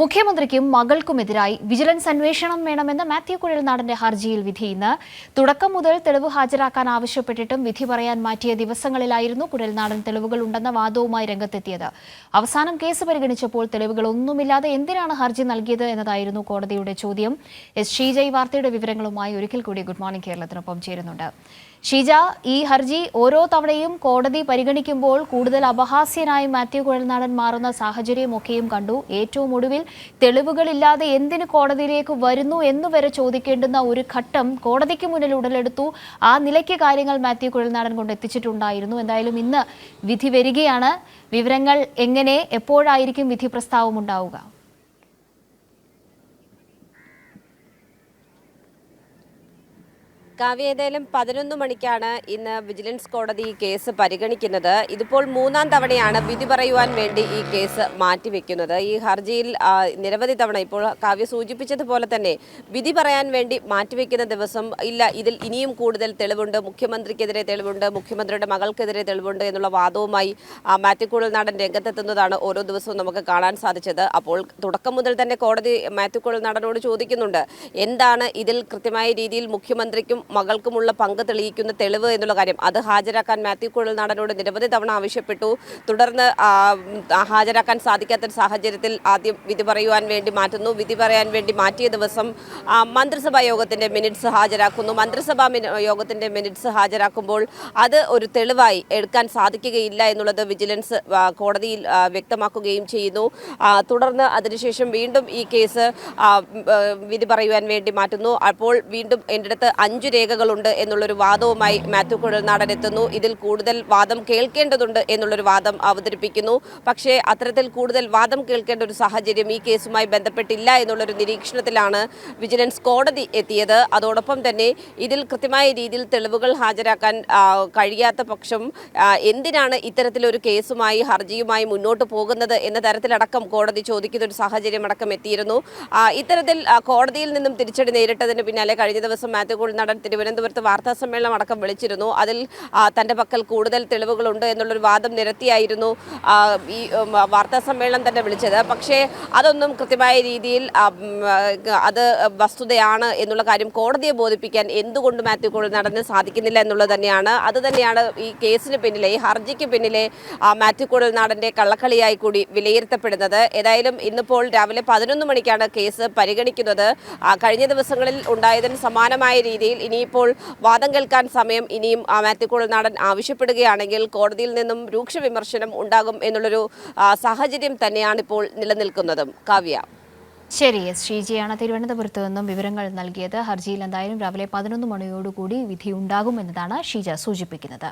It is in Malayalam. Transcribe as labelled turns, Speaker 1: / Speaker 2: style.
Speaker 1: മുഖ്യമന്ത്രിക്കും മകൾക്കുമെതിരായി വിജിലൻസ് അന്വേഷണം വേണമെന്ന മാത്യു കുഴൽനാടന്റെ ഹർജിയിൽ വിധി ഇന്ന്. തുടക്കം മുതൽ തെളിവ് ഹാജരാക്കാൻ ആവശ്യപ്പെട്ടിട്ടും വിധി പറയാൻ മാറ്റിയ ദിവസങ്ങളിലായിരുന്നു കുഴൽനാടൻ തെളിവുകൾ ഉണ്ടെന്ന വാദവുമായി രംഗത്തെത്തിയത്. അവസാനം കേസ് പരിഗണിച്ചപ്പോൾ തെളിവുകളൊന്നുമില്ലാതെ എന്തിനാണ് ഹർജി നൽകിയത് എന്നതായിരുന്നു കോടതിയുടെ ചോദ്യം. എസ് ഷീജയ് വാർത്തയുടെ വിവരങ്ങളുമായി ഒരിക്കൽ കൂടി ഗുഡ് മോർണിംഗ് കേരളത്തിനൊപ്പം ചേരുന്നുണ്ട്. ഷീജ ഈ ഹർജി ഓരോ തവണയും കോടതി പരിഗണിക്കുമ്പോൾ കൂടുതൽ അപഹാസ്യനായി മാത്യു കുഴൽനാടൻ മാറുന്ന സാഹചര്യമൊക്കെയും കണ്ടു. ഏറ്റവും ഒടുവിൽ തെളിവുകളില്ലാതെ എന്തിന് കോടതിയിലേക്ക് വരുന്നു എന്നുവരെ ചോദിക്കേണ്ടുന്ന ഒരു ഘട്ടം കോടതിക്ക് മുന്നിൽ ഉടലെടുത്തു. ആ നിലയ്ക്ക് കാര്യങ്ങൾ മാത്യു കുഴൽനാടൻ കൊണ്ട് എത്തിച്ചിട്ടുണ്ടായിരുന്നു. എന്തായാലും ഇന്ന് വിധി വരികയാണ്. വിവരങ്ങൾ എങ്ങനെ എപ്പോഴായിരിക്കും വിധി പ്രസ്താവം ഉണ്ടാവുക?
Speaker 2: കാവ്യ ഏതായാലും പതിനൊന്ന് മണിക്കാണ് ഇന്ന് വിജിലൻസ് കോടതി ഈ കേസ് പരിഗണിക്കുന്നത്. ഇതിപ്പോൾ മൂന്നാം തവണയാണ് വിധി പറയുവാൻ വേണ്ടി ഈ കേസ് മാറ്റിവെക്കുന്നത്. ഈ ഹർജിയിൽ നിരവധി തവണ ഇപ്പോൾ കാവ്യ സൂചിപ്പിച്ചതുപോലെ തന്നെ വിധി പറയാൻ വേണ്ടി മാറ്റിവെക്കുന്ന ദിവസം ഇല്ല. ഇതിൽ ഇനിയും കൂടുതൽ തെളിവുണ്ട്. മുഖ്യമന്ത്രിക്കെതിരെ തെളിവുണ്ട്. മുഖ്യമന്ത്രിയുടെ മകൾക്കെതിരെ തെളിവുണ്ട് എന്നുള്ള വാദവുമായി ആ, നാടൻ രംഗത്തെത്തുന്നതാണ് ഓരോ ദിവസവും നമുക്ക് കാണാൻ സാധിച്ചത്. അപ്പോൾ തുടക്കം മുതൽ തന്നെ കോടതി മാത്യു നാടനോട് ചോദിക്കുന്നുണ്ട്. എന്താണ് ഇതിൽ കൃത്യമായ രീതിയിൽ മുഖ്യമന്ത്രിക്കും മകൾക്കുമുള്ള പങ്ക് തെളിയിക്കുന്ന തെളിവ് എന്നുള്ള കാര്യം. അത് ഹാജരാക്കാൻ മാത്യു കുഴൽനാടനോട് നിരവധി തവണ ആവശ്യപ്പെട്ടു. തുടർന്ന് ഹാജരാക്കാൻ സാധിക്കാത്തൊരു സാഹചര്യത്തിൽ ആദ്യം വിധി പറയുവാൻ വേണ്ടി മാറ്റുന്നു. വിധി പറയാൻ വേണ്ടി മാറ്റിയ ദിവസം മന്ത്രിസഭാ യോഗത്തിന്റെ മിനിറ്റ്സ് ഹാജരാക്കുന്നു. മന്ത്രിസഭാ യോഗത്തിന്റെ മിനിറ്റ്സ് ഹാജരാക്കുമ്പോൾ അത് ഒരു തെളിവായി എടുക്കാൻ സാധിക്കുകയില്ല എന്നുള്ളത് വിജിലൻസ് കോടതിയിൽ വ്യക്തമാക്കുകയും ചെയ്യുന്നു. തുടർന്ന് അതിനുശേഷം വീണ്ടും ഈ കേസ് വിധി പറയുവാൻ വേണ്ടി മാറ്റുന്നു. അപ്പോൾ വീണ്ടും എന്റെ അടുത്ത് അഞ്ചു രേഖകളുണ്ട് എന്നുള്ളൊരു വാദവുമായി മാത്യു കുഴൽനാടൻ എത്തുന്നു. ഇതിൽ കൂടുതൽ വാദം കേൾക്കേണ്ടതുണ്ട് എന്നുള്ളൊരു വാദം അവതരിപ്പിക്കുന്നു. പക്ഷേ അത്തരത്തിൽ കൂടുതൽ വാദം കേൾക്കേണ്ട ഒരു സാഹചര്യം ഈ കേസുമായി ബന്ധപ്പെട്ടില്ല എന്നുള്ളൊരു നിരീക്ഷണത്തിലാണ് വിജിലൻസ് കോടതി എത്തിയത്. അതോടൊപ്പം തന്നെ ഇതിൽ കൃത്യമായ രീതിയിൽ തെളിവുകൾ ഹാജരാക്കാൻ കഴിയാത്ത പക്ഷം എന്തിനാണ് ഇത്തരത്തിലൊരു കേസുമായി ഹർജിയുമായി മുന്നോട്ട് പോകുന്നത് എന്ന തരത്തിലടക്കം കോടതി ചോദിക്കുന്ന ഒരു സാഹചര്യം അടക്കം എത്തിയിരുന്നു. ഇത്തരത്തിൽ കോടതിയിൽ നിന്നും തിരിച്ചടി നേരിട്ടതിന് പിന്നാലെ കഴിഞ്ഞ ദിവസം മാത്യു കുഴൽനാടൻ തിരുവനന്തപുരത്ത് വാർത്താ സമ്മേളനം അടക്കം വിളിച്ചിരുന്നു. അതിൽ തന്റെ പക്കൽ കൂടുതൽ തെളിവുകളുണ്ട് എന്നുള്ളൊരു വാദം നിരത്തിയായിരുന്നു ഈ വാർത്താ സമ്മേളനം തന്നെ വിളിച്ചത്. പക്ഷേ അതൊന്നും കൃത്യമായ രീതിയിൽ അത് വസ്തുതയാണ് എന്നുള്ള കാര്യം കോടതിയെ ബോധിപ്പിക്കാൻ എന്തുകൊണ്ട് മാത്യു കുഴൽനാടന് സാധിക്കുന്നില്ല എന്നുള്ളത് തന്നെയാണ്. അത് തന്നെയാണ് ഈ കേസിന് പിന്നിലെ ഈ ഹർജിക്ക് പിന്നിലെ മാത്യു മാത്യു നാടന്റെ കള്ളക്കളിയായി കൂടി വിലയിരുത്തപ്പെടുന്നത്. ഏതായാലും ഇന്നിപ്പോൾ രാവിലെ പതിനൊന്ന് മണിക്കാണ് കേസ് പരിഗണിക്കുന്നത്. കഴിഞ്ഞ ദിവസങ്ങളിൽ ഉണ്ടായതിന് സമാനമായ രീതിയിൽ ഇനിയിപ്പോൾ വാദം കേൾക്കാൻ സമയം ഇനിയും ആ, മാത്യു കുഴൽനാടൻ ആവശ്യപ്പെടുകയാണെങ്കിൽ കോടതിയിൽ നിന്നും രൂക്ഷ വിമർശനം ഉണ്ടാകും എന്നുള്ളൊരു സാഹചര്യം തന്നെയാണ് ഇപ്പോൾ നിലനിൽക്കുന്നതും. കാവ്യ.
Speaker 1: ശരി എസ്. ഷീജയാണ് തിരുവനന്തപുരത്ത് നിന്നും വിവരങ്ങൾ നൽകിയത്. ഹർജിയിൽ എന്തായാലും രാവിലെ പതിനൊന്ന് മണിയോടുകൂടി വിധി ഉണ്ടാകുമെന്നതാണ് ഷീജ സൂചിപ്പിക്കുന്നത്.